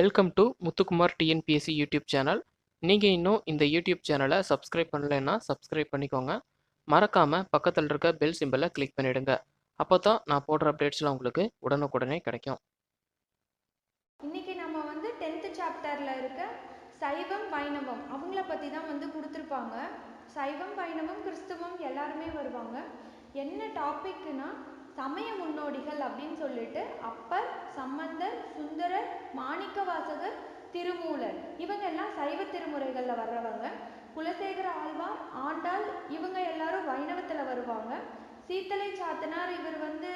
Welcome to Muthukumar TNPSC YouTube channel நீங்கள் இன்னும் இந்த யூடியூப் சேனலை சப்ஸ்கிரைப் பண்ணலைன்னா சப்ஸ்கிரைப் பண்ணிக்கோங்க. மறக்காமல் பக்கத்தில் இருக்க பெல் சிம்பலை கிளிக் பண்ணிடுங்க. அப்போ தான் நான் போடுற அப்டேட்ஸ்லாம் உங்களுக்கு உடனுக்குடனே கிடைக்கும். இன்னைக்கு நம்ம வந்து டென்த்து சாப்டரில் இருக்க சைவம் வைணவம். அவங்கள பற்றி தான் வந்து கொடுத்துருப்பாங்க. சைவம் வைணவம் கிறிஸ்துவம் எல்லாருமே வருவாங்க. என்ன டாபிக்னா சமய முன்னோடிகள் அப்படின்னு சொல்லிட்டு அப்பர் சம்பந்தர் சுந்தரர் மாணிக்கவாசகர் திருமூலர். இவங்க எல்லாம் சைவ திருமுறைகளில் வர்றவங்க. குலசேகர ஆழ்வார் ஆண்டாள் இவங்க எல்லாரும் வைணவத்தில் வருவாங்க. சீத்தலை சாத்தனார் இவர் வந்து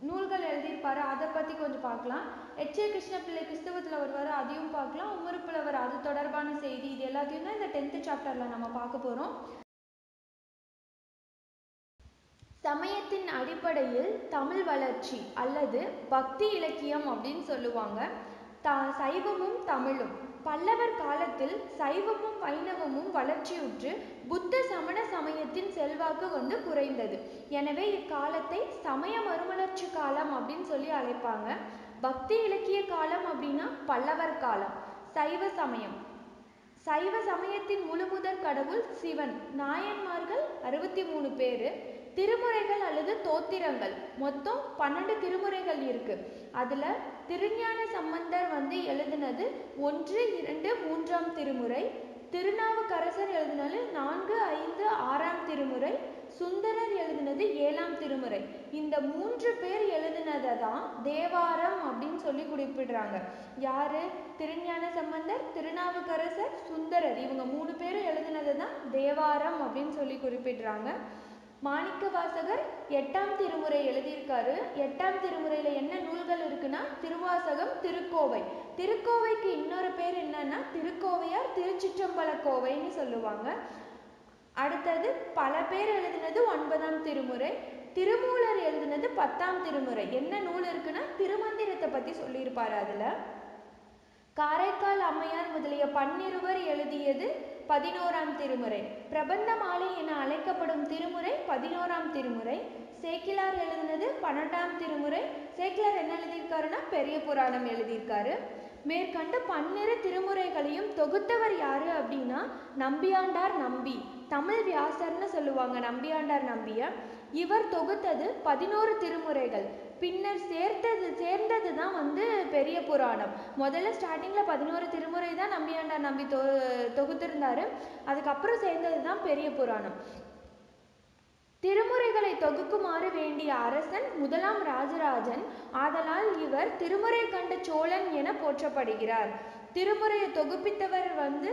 நூல்கள் எழுதியிருப்பார். அதை பற்றி கொஞ்சம் பார்க்கலாம். எச். ஏ. கிருஷ்ணபிள்ளை கிறிஸ்தவத்தில் வருவார். அதையும் பார்க்கலாம். உமறுப்புலவர் அது தொடர்பான செய்தி இது எல்லாத்தையும் தான் இந்த டென்த்து சாப்டரில் நம்ம பார்க்க போகிறோம் சமயத்தின் அடிப்படையில் தமிழ் வளர்ச்சி அல்லது பக்தி இலக்கியம் அப்படின்னு சொல்லுவாங்க. த சைவமும் தமிழும். பல்லவர் காலத்தில் சைவமும் வைணவமும் வளர்ச்சியுற்று புத்த சமண சமயத்தின் செல்வாக்கு வந்து குறைந்தது. எனவே இக்காலத்தை சமய மறுமலர்ச்சி காலம் அப்படின்னு சொல்லி அழைப்பாங்க. பக்தி இலக்கிய காலம் அப்படின்னா பல்லவர் காலம் சைவ சமயம். சைவ சமயத்தின் முழுமுதற் கடவுள் சிவன் நாயன்மார்கள் அறுபத்தி மூணு பேர். திருமுறைகள் அல்லது தோத்திரங்கள். மொத்தம் பன்னெண்டு திருமுறைகள் இருக்கு. அதுல திருஞான சம்பந்தர் வந்து எழுதினது ஒன்று இரண்டு மூன்றாம் திருமுறை. திருநாவுக்கரசர் எழுதினது நான்கு ஐந்து ஆறாம் திருமுறை. சுந்தரர் எழுதினது ஏழாம் திருமுறை. இந்த மூன்று பேர் எழுதினதை தான் தேவாரம் அப்படின்னு சொல்லி குறிப்பிடுறாங்க. யாரு? திருஞான சம்பந்தர் திருநாவுக்கரசர் சுந்தரர். இவங்க மூணு பேரும் எழுதினதை தான் தேவாரம் அப்படின்னு சொல்லி குறிப்பிடுறாங்க. மாணிக்க வாசகர் எட்டாம் திருமுறை எழுதியிருக்காரு. எட்டாம் திருமுறையில என்ன நூல்கள் இருக்குன்னா திருவாசகம் திருக்கோவை. திருக்கோவைக்கு இன்னொரு பேர் என்னன்னா திருக்கோவையார் திருச்சிற்றம்பல கோவைன்னு சொல்லுவாங்க. அடுத்தது பல பேர் எழுதினது ஒன்பதாம் திருமுறை. திருமூலர் எழுதினது பத்தாம் திருமுறை. என்ன நூல் இருக்குன்னா திருமந்திரத்தை பத்தி சொல்லியிருப்பாரு அதுல. காரைக்கால் அம்மையார் முதலிய பன்னிருவர் எழுதியது பதினோராம் திருமுறை. பிரபந்த மாலை என அழைக்கப்படும் திருமுறை பதினோராம் திருமுறை. சேக்கிலார் எழுதினது பன்னெண்டாம் திருமுறை. சேக்கிலார் என்ன எழுதியிருக்காருன்னா பெரிய புராணம் எழுதியிருக்காரு. மேற்கண்ட பன்னிரு திருமுறைகளையும் தொகுத்தவர் யாரு அப்படின்னா நம்பியாண்டார் நம்பி. தமிழ் வியாசர்னு சொல்லுவாங்க நம்பியாண்டார் நம்பிய. இவர் தொகுத்தது பதினோரு திருமுறைகள். பின்னர் சேர்த்தது சேர்ந்தது தான் வந்து பெரிய புராணம். முதல்ல ஸ்டார்டிங்கில் பதினோரு திருமுறை தான் நம்பியாண்டார் நம்பி தொ தொகுத்திருந்தாரு. அதுக்கப்புறம் சேர்ந்தது தான் பெரிய புராணம். திருமுறைகளை தொகுக்குமாறு வேண்டிய அரசன் முதலாம் ராஜராஜன் ஆதலால் இவர் திருமுறை கண்ட சோழன் என போற்றப்படுகிறார். திருமுறையை தொகுப்பித்தவர் வந்து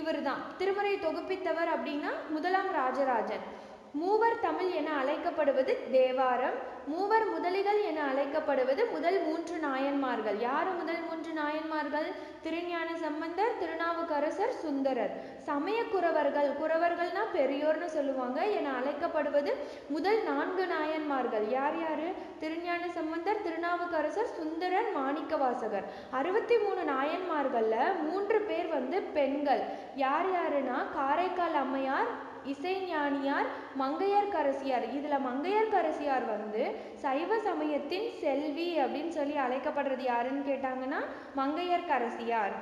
இவர் தான் திருமுறையை தொகுப்பித்தவர் அப்படின்னா முதலாம் ராஜராஜன். மூவர் தமிழ் என அழைக்கப்படுவது தேவாரம். மூவர் முதலிகள் என அழைக்கப்படுவது முதல் மூன்று நாயன்மார்கள். யார் முதல் மூன்று நாயன்மார்கள்? திருஞான சம்பந்தர் திருநாவுக்கரசர் சுந்தரர். சமய குறவர்கள் குறவர்கள்னா பெரியோர்னு சொல்லுவாங்க. என அழைக்கப்படுவது முதல் நான்கு நாயன்மார்கள். யார் யார்? திருஞான சம்பந்தர் திருநாவுக்கரசர் சுந்தரர் மாணிக்கவாசகர். அறுபத்தி மூணு நாயன்மார்களில் மூன்று பேர் வந்து பெண்கள். யார் யாருன்னா? காரைக்கால் அம்மையார் இசைஞானியார் மங்கையர்க்கரசியார் இதுல மங்கையர்க்கரசியார் வந்து சைவ சமயத்தின் செல்வி அப்படின்னு சொல்லி அழைக்கப்படுறது யாருன்னு கேட்டாங்கன்னா மங்கையர்க்கரசியார்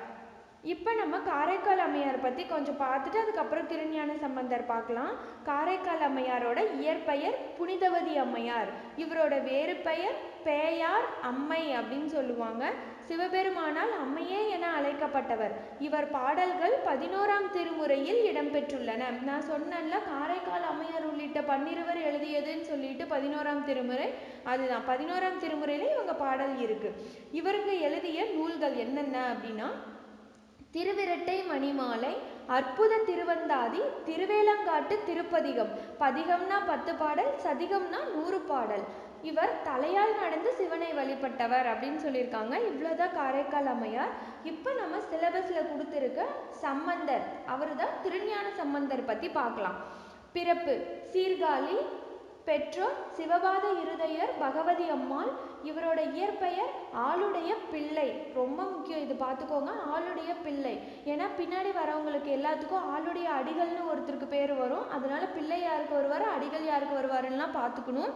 இப்போ நம்ம காரைக்கால் அம்மையார் பற்றி கொஞ்சம் பார்த்துட்டு அதுக்கப்புறம் திருஞான சம்பந்தர் பார்க்கலாம். காரைக்கால் அம்மையாரோட இயற்பெயர் புனிதவதி அம்மையார். இவரோட வேறு பெயர் பேயார் அம்மை அப்படின்னு சொல்லுவாங்க. சிவபெருமானால் அம்மையே என அழைக்கப்பட்டவர். இவர் பாடல்கள் பதினோராம் திருமுறையில் இடம்பெற்றுள்ளன. நான் சொன்னேன்ல காரைக்கால் அம்மையார் உள்ளிட்ட பன்னிருவர் எழுதியதுன்னு சொல்லிட்டு பதினோராம் திருமுறை. அதுதான் பதினோராம் திருமுறையில இவங்க பாடல் இருக்கு. இவருங்க எழுதிய நூல்கள் என்னென்ன அப்படின்னா திருவிரட்டை மணிமாலை அற்புத திருவந்தாதி திருவேலங்காட்டு திருப்பதிகம். பதிகம்னா பத்து பாடல் சதிகம்னா நூறு பாடல். இவர் தலையால் நடந்து சிவனை வழிபட்டவர் அப்படின்னு சொல்லியிருக்காங்க. இவ்வளோதான் காரைக்கால் அம்மையார். இப்போ நம்ம சிலபஸில் கொடுத்துருக்க சம்பந்தர். அவர் தான் திருஞான சம்பந்தர் பற்றி பார்க்கலாம். பிறப்பு சீர்காழி பெற்றோர் சிவபாத இருதயர் பகவதி அம்மாள் இவரோட இயற்பெயர் ஆளுடைய பிள்ளை. ரொம்ப முக்கியம் இது பார்த்துக்கோங்க ஆளுடைய பிள்ளை. ஏன்னா பின்னாடி வரவங்களுக்கு எல்லாத்துக்கும் ஆளுடைய அடிகள்னு ஒருத்தருக்கு பேர் வரும். அதனால பிள்ளை யாருக்கு வருவார் அடிகள் யாருக்கு வருவாருன்னா பார்த்துக்கணும்.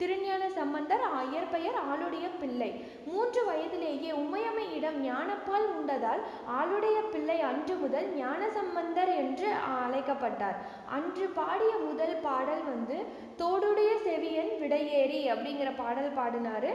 திருஞான சம்பந்தர் இயற்பெயர் ஆளுடைய பிள்ளை. மூன்று வயதிலேயே உமையம்மையிடம் ஞானப்பால் உண்டதால் ஆளுடைய பிள்ளை அன்று முதல் ஞான சம்பந்தர் என்று அழைக்கப்பட்டார். அன்று பாடிய முதல் பாடல் வந்து தோடுடைய செவியன் விடையேறி அப்படிங்கிற பாடல் பாடினாரு.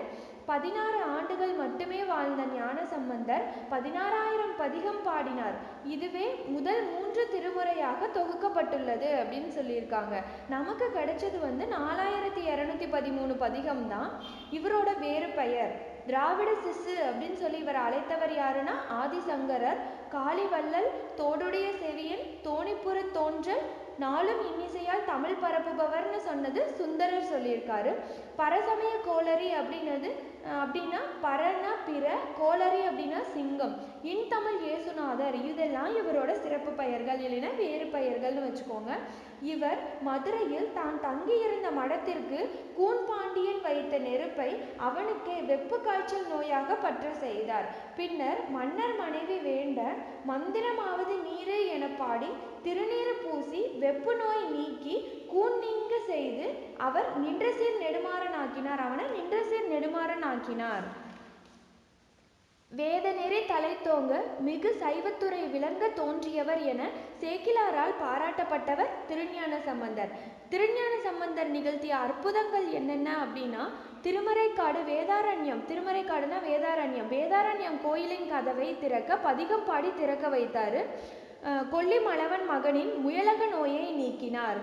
பதினாறு ஆண்டுகள் மட்டுமே வாழ்ந்த ஞான சம்பந்தர் பதினாறாயிரம் பதிகம் பாடினார். இதுவே முதல் மூன்று திருமுறையாக தொகுக்கப்பட்டுள்ளது அப்படின்னு சொல்லியிருக்காங்க. நமக்கு கிடைச்சது வந்து நாலாயிரத்தி இரநூத்தி பதிமூணு பதிகம் தான். இவரோட வேறு பெயர் திராவிட சிசு அப்படின்னு சொல்லி இவர் அழைத்தவர் யாருன்னா ஆதிசங்கரர் காளிவள்ளல் தோடுடைய செவியன் தோணிப்புற தோன்றல் நாளும் இன்னிசையால் தமிழ் பரப்புபவர்னு சொன்னது சுந்தரர் சொல்லியிருக்காரு. பரசமய கோளரி அப்படின்னது அப்படின்னா பரனா பிற கோளரி அப்படின்னா சிங்கம். இன்தமிழ் இயேசுநாதர். இதெல்லாம் இவரோட சிறப்பு பெயர்கள். இல்லைன்னா வேறு பெயர்கள்னு வச்சுக்கோங்க. இவர் மதுரையில் தான் தங்கியிருந்த மடத்திற்கு கூன் பாண்டியன் வைத்த நெருப்பை அவனுக்கே வெப்பு காய்ச்சல் நோயாக பற்ற செய்தார். பின்னர் மன்னர் மனைவி வேண்ட மந்திரமாவது நீரே என பாடி திருநீறு பூசி வெப்பு நோய் நீக்கி கூன் நீங்க செய்து அவர் நின்றசீர் நெடுமாறனாக்கினார். அவனை நின்றசீர் நெடுமாறனாக்கினார் வேதநெறி தலைத்தோங்க மிகு சைவத்துறை விளங்க தோன்றியவர் என சேக்கிலாரால் பாராட்டப்பட்டவர் திருஞான சம்பந்தர். திருஞான சம்பந்தர் நிகழ்த்திய அற்புதங்கள் என்னென்ன அப்படின்னா திருமறைக்காடு வேதாரண்யம் திருமறைக்காடுனா வேதாரண்யம் வேதாரண்யம் கோயிலின் கதவை திறக்க பதிகம் பாடி திறக்க வைத்தார். கொல்லிமலவன் மகனின் முயலக நோயை நீக்கினார்.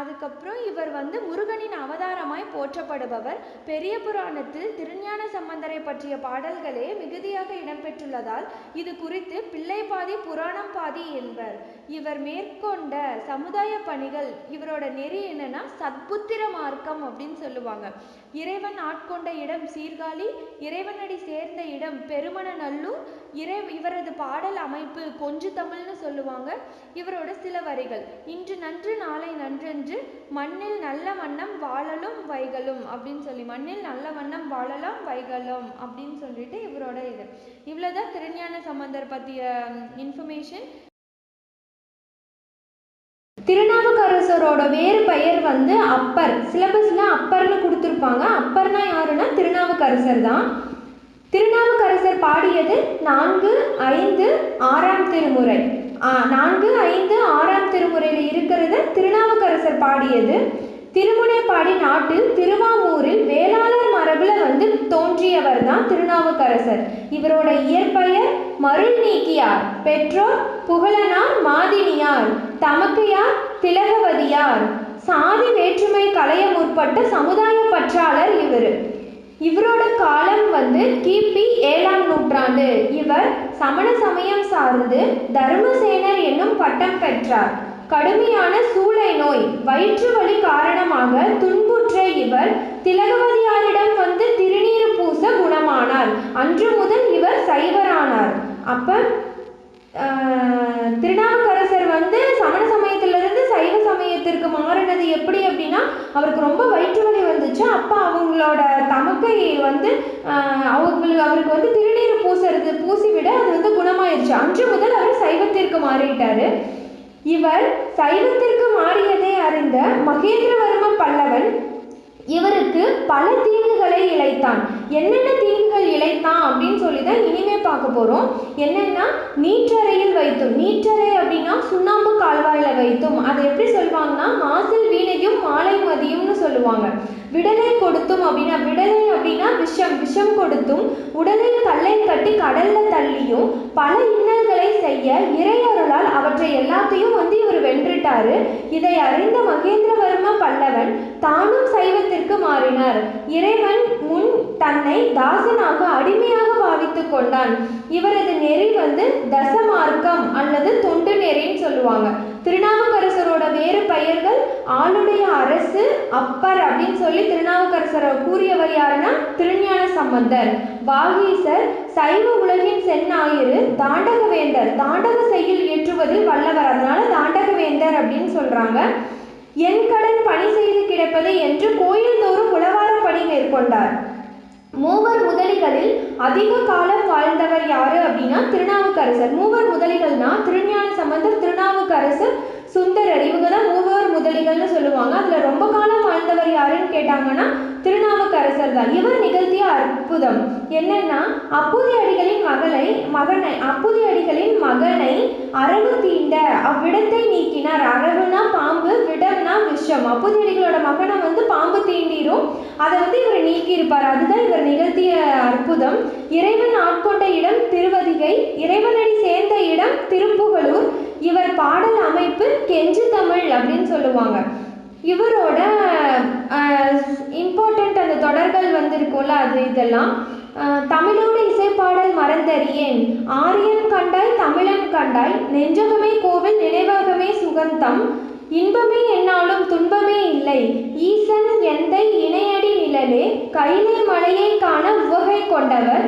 அதுக்கப்புறம் இவர் வந்து முருகனின் அவதாரமாய் போற்றப்படுபவர். பெரிய புராணத்தில் திருஞான சம்பந்தரை பற்றிய பாடல்களே மிகுதியாக இடம்பெற்றுள்ளதால் இது குறித்து பிள்ளை பாதி புராணம் பாதி என்பர். இவர் மேற்கொண்ட சமுதாய பணிகள் இவரோட நெறி என்னன்னா சத்புத்திர மார்க்கம் அப்படின்னு சொல்லுவாங்க. இறைவன் ஆட்கொண்ட இடம் சீர்காழி இறைவனடி சேர்ந்த இடம் பெருமணநல்லூர் இறை இவரது பாடல் அமைப்பு கொஞ்சு தமிழ்னு சொல்லுவாங்க. இவரோட சில வரிகள் இன்று நன்று நாளை நன்றென்று மண்ணில் நல்ல வண்ணம் வாழலும் வைகளும் அப்படின்னு சொல்லி மண்ணில் நல்ல வண்ணம் வாழலாம் வைகளும் அப்படின்னு சொல்லிட்டு இவரோட இது. இவ்வளோதான் திருஞான சம்பந்தர் பற்றிய இன்ஃபர்மேஷன் திருநாவுக்கரசரோட வேறு பெயர் வந்து அப்பர். சிலபஸ்ல அப்பர்னு கொடுத்துருப்பாங்க. அப்பர்னா யாருன்னா திருநாவுக்கரசர் தான். திருநாவுக்கரசர் பாடியது நான்கு ஐந்து ஆறாம் திருமுறை. ஆ, நான்கு ஐந்து ஆறாம் திருமுறையில் இருக்கிறது திருநாவுக்கரசர் பாடியது. திருமுனைப்பாடி நாட்டில் திருவாமூரில் வேளாளர் மரபுல வந்து தோன்றியவர் தான் திருநாவுக்கரசர். இவரோட இயற்பெயர் மருள் நீக்கியார் பெற்றோர் புகழனார் மாதினியார் தமக்கையார் திலகவதியார். சாதி வேற்றுமை களைய முற்பட்ட சமுதாய பற்றாளர் இவர். இவரோட காலம் வந்து கிபி ஏழாம் நூற்றாண்டு. இவர் சமண சமயம் சார்ந்து தர்மசேனர் என்னும் பட்டம் பெற்றார். கடுமையான சூளை நோய் வயிற்று வலி காரணமாக துன்புற்ற இவர் திலகவதியாரிடம் வந்து திருநீறு பூச குணமானார். அன்று முதல் இவர் சைவரானார். அப்ப ஆஹ், திருநாவுக்கரசர் வந்து சமண சமயத்திலிருந்து சைவ சமயத்திற்கு மாறினது எப்படி அப்படின்னா அவருக்கு ரொம்ப வயிற்று வலி வந்துச்சு. அப்போ அவங்களோட தமக்கை வந்து அவங்களுக்கு அவருக்கு வந்து திருநீர் பூசுறது பூசி விட அது வந்து குணமாயிருச்சு. அன்று முதல் அவர் சைவத்திற்கு மாறிட்டாரு. இவர் சைவத்திற்கு மாறியதை அறிந்த மகேந்திரவர்ம பல்லவன் இவருக்கு பல தீங்குகளை இழைத்தான். என்னென்ன தீங்குகள் இழைத்தான் அப்படின்னு சொல்லி தான் இனிமே பார்க்க போகிறோம் என்னென்னா நீற்றறையில் வைத்தும் நீற்றறை அப்படின்னா சுண்ணாம்பு கால்வாயில் வைத்தும். அதை எப்படி சொல்லுவாங்கன்னா மாசில் வீணையும் மாலை மதியம்னு சொல்லுவாங்க. விடலை கொடுத்தும் அப்படின்னா விடலை அப்படின்னா விஷம் விஷம் கொடுத்தும். உடலில் கல்லை கட்டி கடல்ல தள்ளியும் பல இன்னல்களை செய்ய இறையருளால் அவற்றை எல்லாத்தையும் வந்து இவர் வென்றுட்டாரு. இதை அறிந்த மகேந்திரவர்ம பல்ல சைவத்திற்கு இறைவன் முன் தன்னை தாசனாக அடிமையாக பாவித்துக் கொண்டான். இவரது நெறி வந்து தசமார்க்கம் அல்லது தொண்டு நெறின்னு சொல்லுவாங்க. திருநாவுக்கரசரோட வேறு பெயர்கள் ஆளுடைய அரசு அப்பர் அப்படின்னு சொல்லி திருநாவுக்கரசரை கூறியவர் யாருன்னா திருஞான சம்பந்தர். வாகீசர் சைவ உலகின் செந்நாயிறு தாண்டகவேந்தர். தாண்டக செய்யுள் இயற்றுவதில் வல்லவர். அதனால தாண்டகவேந்தர் அப்படின்னு சொல்றாங்க. என் கடன் பணி செய்து கிடப்பது என்று கோயில் தோறும் உளவார பணி மேற்கொண்டார். மூவர் முதலிகளில் அதிக காலம் வாழ்ந்தவர் யாரு அப்படின்னா திருநாவுக்கரசர். மூவர் முதலிகள்னா திருஞான சம்பந்தர் திருநாவுக்கரசர் சுந்தரர். இவங்க தான் மூவர் முதலிகள்னு சொல்லுவாங்க. அதுல ரொம்ப காலம் வாழ்ந்தவர் யாருன்னு கேட்டாங்கன்னா திருநாவுக்கரசர் தான் இவர் நிகழ்த்திய அற்புதம் என்னன்னா அப்புதி அடிகளின் மகளை மகனை அப்புதி அடிகளின் மகனை அரவு தீண்ட அவ்விடத்தை நீக்கினார். அரவுனா பாம்பு விடம்னா விஷம். அப்புதி அடிகளோட மகனை வந்து பாம்பு தீண்டிரும். அதை வந்து இவர் நீக்கியிருப்பார். அதுதான் இவர் நிகழ்த்திய அற்புதம். இறைவன் ஆட்கொண்ட இடம் திருவதிகை இறைவனடி சேர்ந்த இடம் திருப்புகலூர் இவர் பாடல் அமைப்பு கெஞ்சு தமிழ் அப்படின்னு சொல்லுவாங்க. இவரோட இம்பார்ட்டண்ட் அந்த தொடர்கள் வந்திருக்கும்ல அது இதெல்லாம். தமிழோட தமிழோடு இசைப்பாடல் மறந்தறியேன். ஆரியன் கண்டாய் தமிழன் கண்டாய் நெஞ்சகமே கோவில் நினைவகமே சுகந்தம். இன்பமே என்னாலும் துன்பமே இல்லை. ஈசன் எந்தை இணையடி நிழலே கைலை மலையை காண உவகை கொண்டவர்.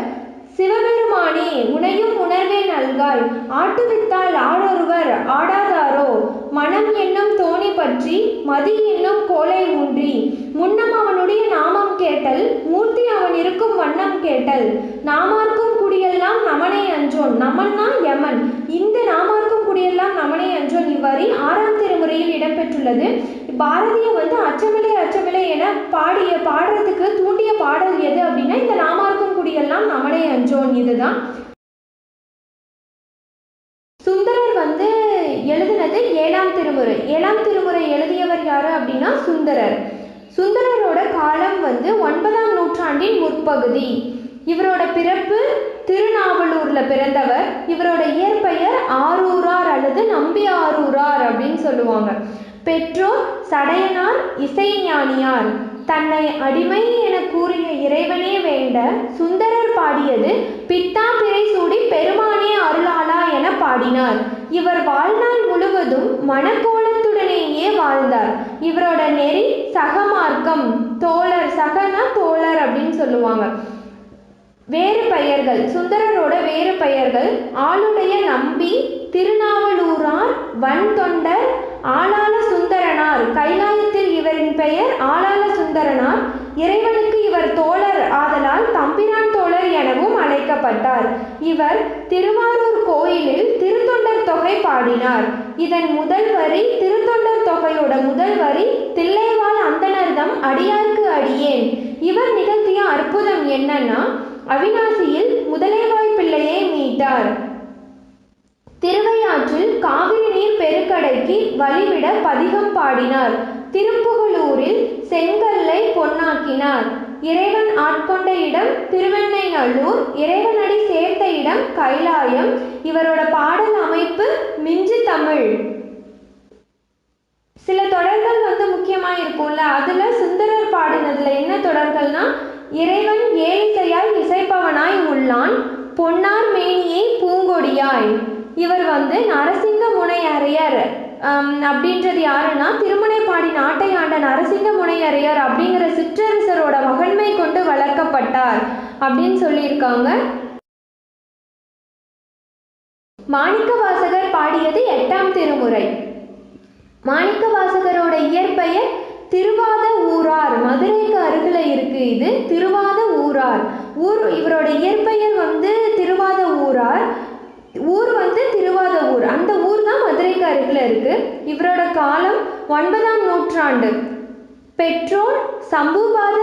சிவபெருமானே உனையும் உணர்வே நல்காய். ஆட்டுவித்தால் ஆடொருவர் ஆடாதாரோ? மனம் என்னும் தோணி பற்றி மதி என்னும் கோலை ஊன்றி. முன்னம் அவனுடைய நாமம் கேட்டல் மூர்த்தி அவன் இருக்கும் வண்ணம் கேட்டல். நாமார்க்கும் குடியெல்லாம் நமனை அஞ்சோன் நமன்னா யமன். இந்த நாமார்க்கும் குடியெல்லாம் நமனை அஞ்சோன். இவ்வரி ஆறாம் திருமுறையில் இடம்பெற்றுள்ளது. பாரதியை வந்து அச்சமில்லை அச்சமில்லை என பாடிய பாடுறதுக்கு தூண்டிய பாடல் எது அப்படின்னா இந்த நாமார்க்கும் குடியெல்லாம் நம்மளே அஞ்சோன் இதுதான். சுந்தரர் வந்து எழுதினது ஏழாம் திருமுறை. ஏழாம் திருமுறை எழுதியவர் யாரு அப்படின்னா சுந்தரர். சுந்தரரோட காலம் வந்து ஒன்பதாம் நூற்றாண்டின் முற்பகுதி. இவரோட பிறப்பு திருநாவலூர்ல பிறந்தவர். இவரோட இயற்பெயர் ஆரூரார் அல்லது நம்பி ஆரூரார் அப்படின்னு சொல்லுவாங்க. பெற்றோர் சடையனார் இசைஞானியார். தன்னை அடிமை என கூறிய இறைவனே வேண்ட சுந்தரர் பாடியது பித்தாம்பிரை சூடி பெருமானே அருளாளா என பாடினார். இவர் வாழ்நாள் முழுவதும் மனக்கோலத்துடனேயே வாழ்ந்தார். இவரோட நெறி சகமார்க்கம் தோழர் சகனா தோழர் அப்படின்னு சொல்லுவாங்க. வேறு பெயர்கள் சுந்தரரோட வேறு பெயர்கள் ஆளுடைய நம்பி திருநாவலூரார் வன் தொண்டர் ஆளாள சுந்தரனார். கைலாயத்தில் இவரின் பெயர் ஆளாள சுந்தரனார். இறைவனுக்கு இவர் தோழர். ஆதலால் தம்பிரான் தோழர் எனவும் அழைக்கப்பட்டார். இவர் திருவாரூர் கோயிலில் திருத்தொண்டர் தொகை பாடினார். இதன் முதல் வரி திருத்தொண்டர் தொகையோட முதல் வரி தில்லைவாழ் அந்தனர்தம் அடியார்க்கு அடியேன். இவர் நிகழ்த்திய அற்புதம் என்னன்னா அவிநாசியில் முதலைவாய் பிள்ளையை மீட்டார். திருவையாற்றில் காவிரி நீர் பெருக்கடைக்கு வழிவிட பதிகம் பாடினார். திருப்புகலூரில் செங்கல்லை பொன்னாக்கினார். இறைவன் ஆட்கொண்ட இடம் திருவெண்ணைநல்லூர் இறைவனடி சேர்த்த இடம் கைலாயம். இவரோட பாடல் அமைப்பு மிஞ்சு தமிழ். சில தொடர்கள் வந்து முக்கியமாக இருக்கும்ல அதில் சுந்தரர் பாடினதில் என்ன தொடர்கள்னா இறைவன் ஏழிசையாய் இசைப்பவனாய் உள்ளான் பொன்னார் மேனியை பூங்கொடியாய். இவர் வந்து நரசிங்க முனையரையர் அப்படின்றது யாருன்னா திருமுனைப்பாடி நாட்டை ஆண்ட நரசிங்க முனையரையர் அப்படிங்கிற சிற்றரசரோட மகன்மை கொண்டு வளர்க்கப்பட்டார் அப்படின்னு சொல்லியிருக்காங்க. மாணிக்க வாசகர் பாடியது எட்டாம் திருமுறை. மாணிக்க வாசகரோட இயற்பெயர் திருவாத ஊரார். மதுரைக்கு அருகில் இருக்கு இது திருவாத ஊரார். ஊர் இவரோட இயற்பெயர் வந்து திருவாத ஊரார். ஊர் வந்து திருவாத ஊர் அந்த ஊர் தான் மதுரைக்கு அருகில் இருக்கு. இவரோட காலம் ஒன்பதாம் நூற்றாண்டு. பெற்றோர் சம்புபாத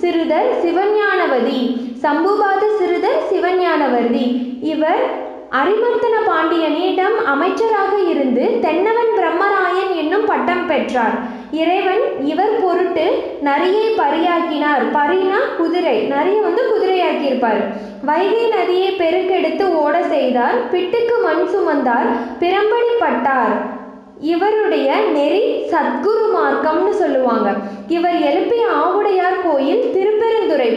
சிறுதர் சிவஞானவதி. சம்புபாத சிறுதர் சிவஞானவதி. இவர் அரிமர்த்தன பாண்டியனிடம் அமைச்சராக இருந்து தென்னவன் பிரம்மராயன் என்னும் பட்டம் பெற்றார். இறைவன் இவர் பொருட்டு நரியை பரியாக்கினார். பரினா குதிரை. நரியை வந்து குதிரையாக்கியிருப்பார். வைகை நதியை பெருக்கெடுத்து ஓட செய்தார். பிட்டுக்கு மண் சுமந்தார். பிரம்படிப்பட்டார். இவருடைய நெறி சத்குரு மார்க்கம்னு சொல்லுவாங்க. இவர் எழுப்பிய ஆவுடையார் கோயில் திருப்பெருந்துறை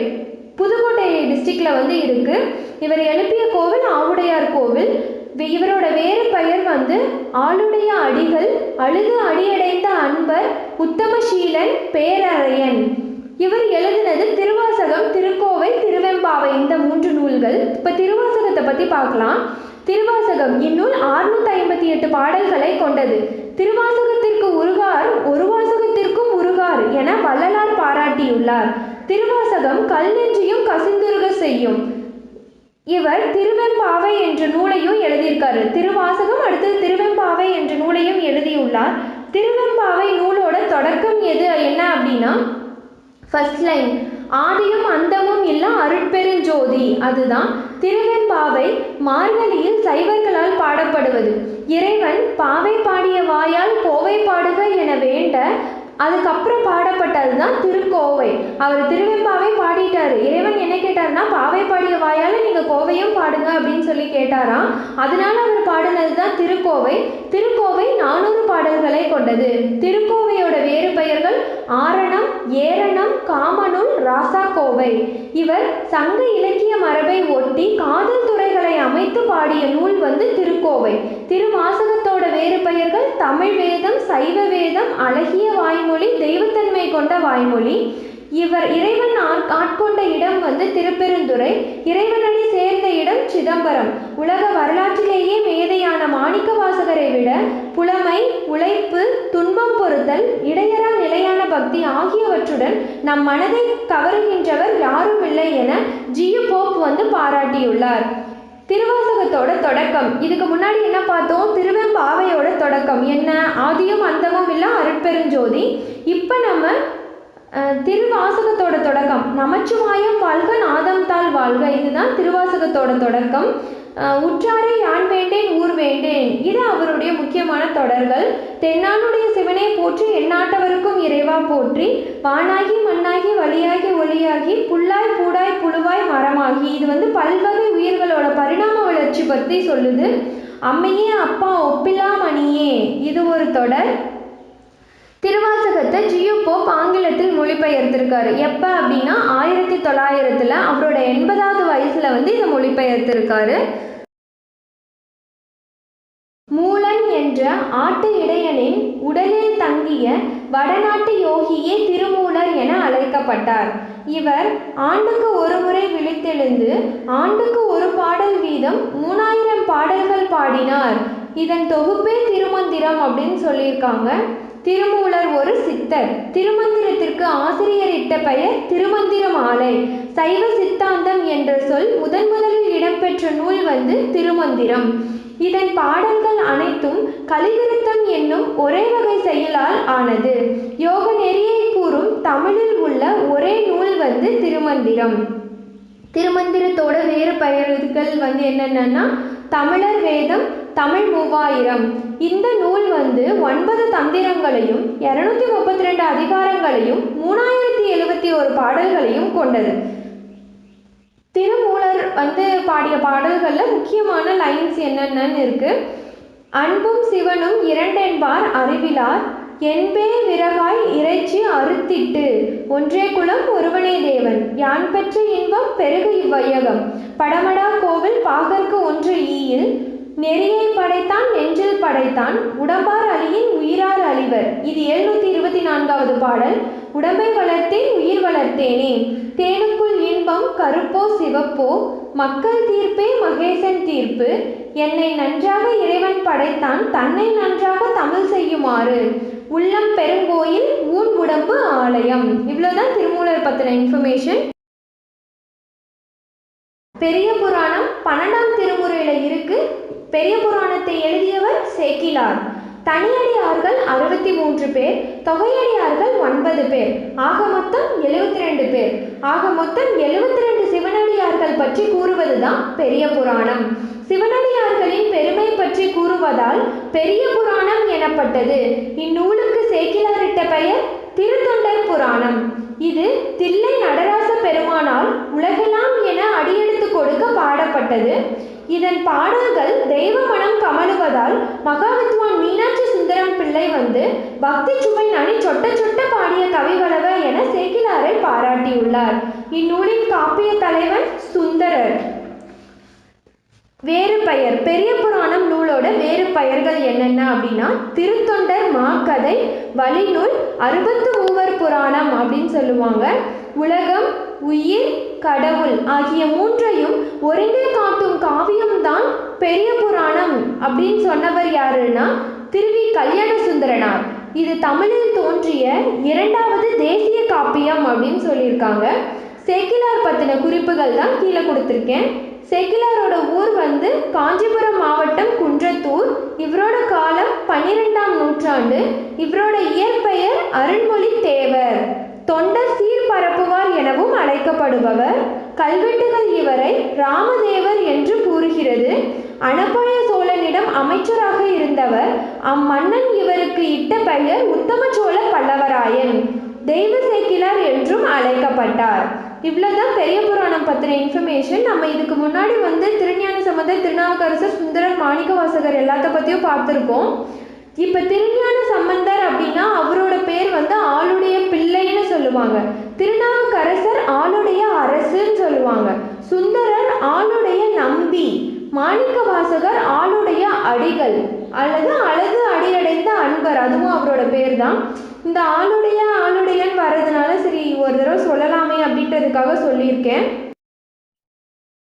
புதுக்கோட்டை டிஸ்ட்ரிக்ட்ல வந்து இருக்கு. இவர் எழுப்பிய கோவில் ஆவுடையார் கோவில். இவரோட வேறு பெயர் வந்து ஆளுடைய அடிகள் அழுது அடியடைந்த அன்பர் உத்தமசீலன் பேரறையன். இவர் எழுதினது திருவாசகம் திருக்கோவை திருவெம்பாவை இந்த மூன்று நூல்கள். இப்போ திருவாசகத்தை பற்றி பார்க்கலாம். திருவாசகம் இந்நூல் ஆறுநூத்தி ஐம்பத்தி எட்டு பாடல்களை கொண்டது. திருவாசகத்திற்கு உருகார் ஒரு வாசகத்திற்கும் உருகார் என வள்ளலார் பாராட்டியுள்ளார். திருவாசகம் கல் நெஞ்சியும் கசிந்துருக செய்யும். இவர் திருவெம்பாவை என்ற நூலையும் எழுதியிருக்காரு. திருவாசகம் அடுத்து திருவெம்பாவை என்ற நூலையும் எழுதியுள்ளார். திருவெம்பாவை நூலோட தொடக்கம் எது என்ன அப்படின்னா ஃபர்ஸ்ட் லைன் ஆதியும் அந்தமும் இல்லா அருட்பெருஞ்சோதி. அதுதான் திருவெம்பாவை மார்கழியில் சைவர்களால் பாடப்படுவது. இறைவன் பாவை பாடிய வாயால் கோவை பாடுக என வேண்ட அதுக்கப்புறம் பாடப்பட்டது தான் திருக்கோவை. அவர் திருவெம்பாவை பாடிட்டாரு. இறைவன் என்ன கேட்டாருன்னா பாவை பாடிய வாயால் நீங்கள் கோவையும் பாடுங்க அப்படின்னு சொல்லி கேட்டாராம். அதனால அவர் பாடினது தான் திருக்கோவை. திருக்கோவை நானூறு பாடல்களை கொண்டது. திருக்கோவையோட வேறு பெயர்கள் ஆரணம் ஏரணம் காமனூல் ராசா கோவை இவர் சங்க இலக்கிய மரபை ஒட்டி காதல் துறைகளை அமைத்து பாடிய நூல் வந்து திருக்கோவை. திருவாசகத்தோட வேறு பெயர்கள் தமிழ் வேதம் சைவ வேதம் அழகிய வாய்மொழி தெய்வத்தன்மை கொண்ட வாய்மொழி. இவர் இறைவன் ஆட்- ஆட்கொண்ட இடம் வந்து திருப்பெருந்துறை. இறைவனடி விளம்பரம் உலக வரலாற்றிலேயே மேதையான மாணிக்க வாசகரை விட புலமை உழைப்பு துன்பம் பொறுத்தல் இடையறா நிலையான பக்தி ஆகியவற்றுடன் நம் மனதை கவருகின்றவர் யாரும் இல்லை என ஜியு போப் வந்து பாராட்டியுள்ளார். திருவாசகத்தோட தொடக்கம். இதுக்கு முன்னாடி என்ன பார்த்தோம்? திருவெம்பாவையோட தொடக்கம். என்ன? ஆதியும் அந்தமும் இல்ல அருட்பெருஞ்சோதி. இப்போ நம்ம திருவாசகத்தோட தொடக்கம். நமச்சிவாயம் வாழ்க நாதம் தாள் வாழ்க. இதுதான் திருவாசகத்தோட தொடக்கம். உற்றாரை யான் வேண்டேன் ஊர் வேண்டேன். இது அவருடைய முக்கியமான தொடர்கள். தென்னானுடைய சிவனை போற்றி எந்நாட்டவருக்கும் இறைவா போற்றி. வானாகி மண்ணாகி வழியாகி ஒளியாகி புல்லாய் பூடாய் புழுவாய் மரமாகி. இது வந்து பல்வகை உயிர்களோட பரிணாம வளர்ச்சி பற்றி சொல்லுது. அம்மையே அப்பா ஒப்பில்லா மணியே. இது ஒரு தொடர். திருவாசகத்தை ஜியு போப் ஆங்கிலத்தில் மொழிபெயர்த்திருக்காரு. எப்போ அப்படின்னா ஆயிரத்தி தொள்ளாயிரத்தில் அவரோட எண்பதாவது வயசில் வந்து இதை மொழிபெயர்த்திருக்காரு. மூலன் என்ற ஆட்டு இடையனின் உடலில் தங்கிய வடநாட்டு யோகியே திருமூலர் என அழைக்கப்பட்டார். இவர் ஆண்டுக்கு ஒரு முறை விழித்தெழுந்து ஆண்டுக்கு ஒரு பாடல் வீதம் மூணாயிரம் பாடல்கள் பாடினார். இதன் தொகுப்பே திருமந்திரம் அப்படின்னு சொல்லியிருக்காங்க. திருமூலர் ஒரு சித்தர். திருமந்திரத்திற்கு ஆசிரியரிட்ட பெயர் திருமந்திரம் ஆலை சைவ சித்தாந்தம் என்ற சொல் முதன் முதலில் இடம்பெற்ற நூல் வந்து திருமந்திரம். இதன் பாடல்கள் அனைத்தும் கலிவிருத்தம் என்னும் ஒரே வகை செயலால் ஆனது. யோக நெறியை கூறும் தமிழில் உள்ள ஒரே நூல் வந்து திருமந்திரம். திருமந்திரத்தோட வேறு பெயர்கள் வந்து என்னென்னா தமிழர் வேதம் தமிழ் மூவாயிரம். இந்த நூல் வந்து ஒன்பது தந்திரங்களையும் இரநூத்தி முப்பத்தி ரெண்டு அதிகாரங்களையும் மூணாயிரத்தி எழுபத்தி ஒரு பாடல்களையும் கொண்டது. திருமூலர் வந்து பாடிய பாடல்களில் முக்கியமான லைன்ஸ் என்னென்னு இருக்கு. அன்பும் சிவனும் இரண்டென்பார் அறிவிலார். என்பே விறகாய் இறைச்சி அறுத்திட்டு ஒன்றே குலம் ஒருவனே தேவன். யான் பெற்ற இன்பம் பெருகு இவ்வையகம். படமடா கோவில் பாகற்கு ஒன்று ஈயில் நெறியை படைத்தான் நெஞ்சில் படைத்தான். உடம்பார் அழியின் உயிரார் அழிவர். இது எழுநூத்தி இருபத்தி நான்காவது பாடல். உடம்பை வளர்த்தேன் உயிர் வளர்த்தேனே. தேனுக்குள் இன்பம் கருப்போ சிவப்போ. மக்கள் தீர்ப்பே மகேசன் தீர்ப்பு. என்னை நன்றாக இறைவன் படைத்தான் தன்னை நன்றாக தமிழ் செய்யுமாறு. உள்ளம் பெருங்கோயில் ஊன் உடம்பு ஆலயம். இவ்வளோதான் திருமூலர் பற்றின இன்ஃபர்மேஷன் பெரிய புராணம் பன்னெண்டாம் திருமுறையில் இருக்கு. பெரிய புராணத்தை எழுதியவர் சேக்கிலார். தனியடியார்கள் அறுபத்தி மூன்று பேர் தொகையடியார்கள் ஒன்பது பேர். ஆக மொத்தம் எழுபத்தி ரெண்டு பேர். ஆக மொத்தம் எழுபத்தி ரெண்டு சிவனடியார்கள் பற்றி கூறுவதுதான் பெரிய புராணம். சிவனடியார்களின் பெருமை பற்றி கூறுவதால் பெரிய புராணம் எனப்பட்டது. இந்நூலுக்கு சேக்கிலாரிட்ட பெயர் திருத்தொண்டர் புராணம். இது தில்லை நடராச பெருமானால் உலகெல்லாம் என அடியெடுத்து கொடுக்க பாடப்பட்டது இதன் பாடல்கள் தெய்வ மனம் கமழுவதால் மகாவித்வான் மீனாட்சி சுந்தரம் பிள்ளை வந்து பக்தி சுவை நனி சொட்ட சொட்ட பாடிய கவிகளவ என சேக்கிலாரை பாராட்டியுள்ளார். இந்நூலின் காப்பிய தலைவன் சுந்தரர். வேறு பெயர் பெரிய புராணம் நூலோட வேறு பெயர்கள் என்னென்ன அப்படின்னா திருத்தொண்டர் மாக்கதை வழிநூல் அறுபத்து மூவர் புராணம் அப்படின்னு சொல்லுவாங்க. உலகம் உயிர் கடவுள் ஆகிய மூன்றையும் ஒருங்கே காட்டும் காவியம்தான் பெரிய புராணம் அப்படின்னு சொன்னவர் யாருன்னா திருவி கல்யாண சுந்தரனார் இது தமிழில் தோன்றிய இரண்டாவது தேசிய காப்பியம் அப்படின்னு சொல்லியிருக்காங்க. செக்கிலார் பற்றின குறிப்புகள் தான் கீழே கொடுத்துருக்கேன். செக்கிலாரோட ஊர் வந்து காஞ்சிபுரம் மாவட்டம் குன்றத்தூர். இவரோட காலம் பன்னிரெண்டாம் நூற்றாண்டு. இவரோட இயற்பெயர் அருண்மொழி தேவர் தொண்டர் சீர்பரப்புவார் எனவும் அழைக்கப்படுபவர். கல்வெட்டுகள் இவரை ராமதேவர் என்று கூறுகிறது. அனபாய சோழனிடம் அமைச்சராக இருந்தவர் அம்மன்னன் இவருக்கு இட்ட பெயர் உத்தம சோழ பல்லவராயன் தெய்வ சேக்கிலார் என்றும் அழைக்கப்பட்டார். இவ்வளோதான் பெரிய புராணம் பற்றின இன்ஃபர்மேஷன் நம்ம இதுக்கு முன்னாடி வந்து திருஞான சம்பந்த திருநாவுக்கரசர் சுந்தரர் மாணிக்கவாசகர் எல்லாத்த பற்றியும் பார்த்துருக்கோம். இப்போ திருஞான சம்பந்தர் அப்படின்னா அவரோட பேர் வந்து ஆளுடைய பிள்ளை சொல்லுவாங்க. திருநாவுக்கரசர் ஆளுடைய அரசுன்னு சொல்லுவாங்க. சுந்தரர் ஆளுடைய நம்பி மாணிக்க வாசகர் ஆளுடைய அடிகள் அல்லது அழகு அடியடைந்த அன்பர் அதுவும் அவரோட பேர் தான் இந்த ஆளுடைய ஆளுடையன்னு வர்றதுனால சரி ஒரு தடவை சொல்லலாமே அப்படின்றதுக்காக சொல்லியிருக்கேன்.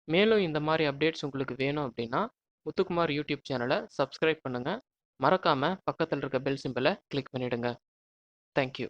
மேலும் இந்த மாதிரி அப்டேட்ஸ் உங்களுக்கு வேணும் அப்படின்னா முத்துக்குமார் யூடியூப் சேனலை சப்ஸ்கிரைப் பண்ணுங்கள் மறக்காமல் பக்கத்தில் இருக்க பெல் சிம்பிளை கிளிக் பண்ணிவிடுங்க தேங்க்யூ